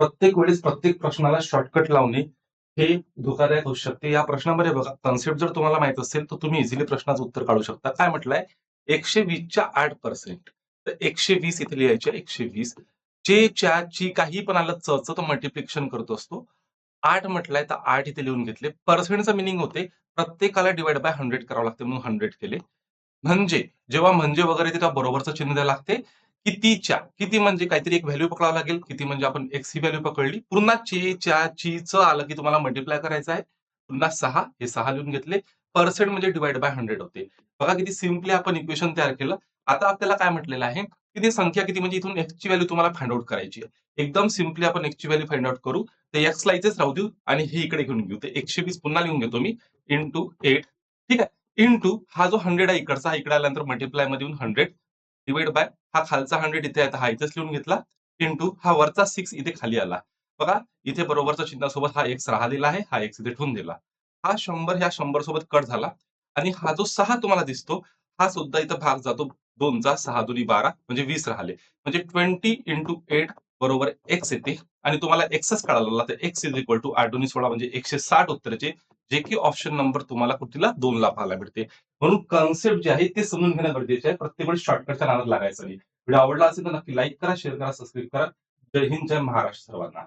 प्रत्येक वेळेस प्रत्येक प्रश्नाला शॉर्टकट लावणे हे धोकादायक होऊ शकते. या प्रश्नामध्ये बघा कन्सेप्ट जर तुम्हाला माहीत असेल तर तुम्ही इझिली प्रश्नाचं उत्तर काढू शकता. काय म्हटलंय? एकशे वीसच्या आठ पर्सेंट तर एकशे वीस इथे लिहायचे एकशे वीस. जे च्या ची काही पण आलं च च तो मल्टिप्लिकेशन करतो असतो. आठ म्हटलंय तर आठ इथे लिहून घेतले. पर्सेंटचं मिनिंग होते प्रत्येकाला डिवाइड बाय हंड्रेड करावं लागते म्हणून हंड्रेड केले. म्हणजे जेव्हा म्हणजे वगैरे तेव्हा बरोबरचं चिन्ह द्यावं लागते कितीच्या किती म्हणजे काहीतरी एक व्हॅल्यू पकडावं लागेल किती म्हणजे आपण एक्स ही व्हॅल्यू पकडली. पुन्हा चे च्या ची च आलं की तुम्हाला मल्टिप्लाय करायचं आहे. पुन्हा सहा हे सहा लिहून घेतले. पर्सेंट म्हणजे डिवाइड बाय हंड्रेड होते. बघा किती सिम्पली आपण इक्वेशन तयार केलं. आता आपल्याला काय म्हटलेलं आहे? की ती संख्या किती म्हणजे इथून एक्स ची व्हॅल्यू तुम्हाला फाइंड आउट करायची आहे. एकदम सिम्पली आपण एक्स ची व्हॅल्यू फाइंड आउट करू. तर एक्स ला इथेच राहू देऊ आणि हे इकडे घेऊन घेऊ. ते एकशे वीस पुन्हा लिहून घेतो मी. इंटू एट ठीक आहे. इंटू हा जो हंड्रेड आहे इकडचा इकडे आल्यानंतर मल्टिप्लायमध्ये येऊन हंड्रेड डिवाइड बाय हा खालचा हंड्रेड इथे आहे हा इथेच लिहून घेतला. इंटू हा वरचा सिक्स इथे खाली आला. बघा इथे बरोबरच्या चिन्हासोबत हा एक्स राहिलेला आहे हा एक्स इथे ठेवून दिला. हा शंभर ह्या शंभर सोबत कट झाला. आणि हा जो सहा तुम्हाला दिसतो हा सुद्धा इथं भाग जातो दोनचा सहा दोन्ही बारा म्हणजे वीस राहिले. म्हणजे ट्वेंटी इंटू एट बरोबर एक्स येते. आणि तुम्हाला एक्सच कळाला तर एक्स इज इक्वल टू आठ दोन्ही सोळा म्हणजे एकशे साठ उत्तरचे जे की ऑप्शन नंबर तुम्हाला कुठला? दोन ला पाहायला भेटते. म्हणून कन्सेप्ट जे आहे ते समजून घेणं गरजेचे आहे. प्रत्येक वेळेस शॉर्टकटच्या नादात लागायचं नाही. व्हिडिओ आवडला असेल तर नक्की लाईक करा शेअर करा सबस्क्राईब करा. जय हिंद जय महाराष्ट्र सर्वांना.